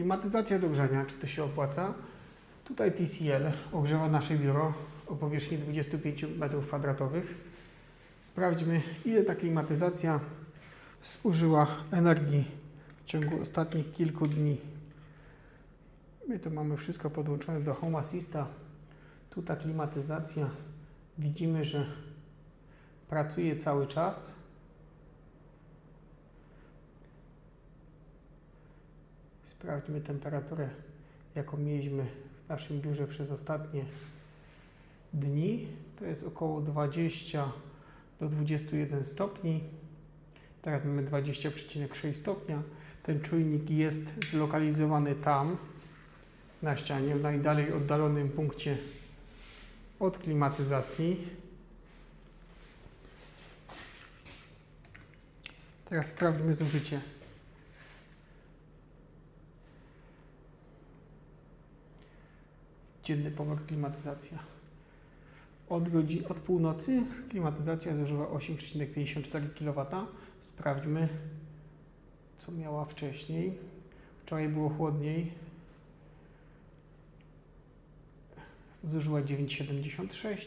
Klimatyzacja do grzania, czy to się opłaca? Tutaj TCL ogrzewa nasze biuro o powierzchni 25 m2. Sprawdźmy, ile ta klimatyzacja zużyła energii w ciągu ostatnich kilku dni. My to mamy wszystko podłączone do Home Assista. Tu ta klimatyzacja widzimy, że pracuje cały czas. Sprawdźmy temperaturę, jaką mieliśmy w naszym biurze przez ostatnie dni. To jest około 20 do 21 stopni. Teraz mamy 20,6 stopnia. Ten czujnik jest zlokalizowany tam, na ścianie, w najdalej oddalonym punkcie od klimatyzacji. Teraz sprawdźmy zużycie. Dzienny pomiar klimatyzacja. Od, godzin, od północy klimatyzacja zużyła 8,54 kW. Sprawdźmy, co miała wcześniej. Wczoraj było chłodniej. Zużyła 9,76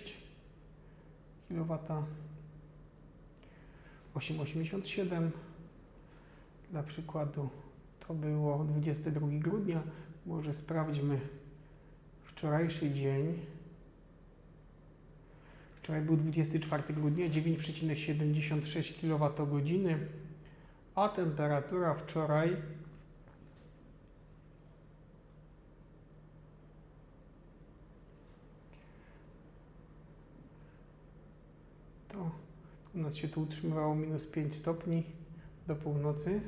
kW. 8,87 dla przykładu to było 22 grudnia. Może sprawdźmy wczorajszy dzień. Wczoraj był 24 grudnia, 9,76 kWh, a temperatura wczoraj to u nas się tu utrzymywało minus 5 stopni do północy,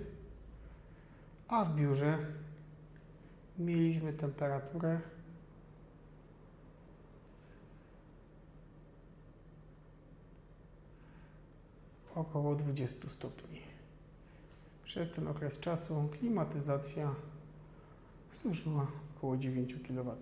a w biurze mieliśmy temperaturę około 20 stopni. Przez ten okres czasu klimatyzacja zużyła około 9 kW.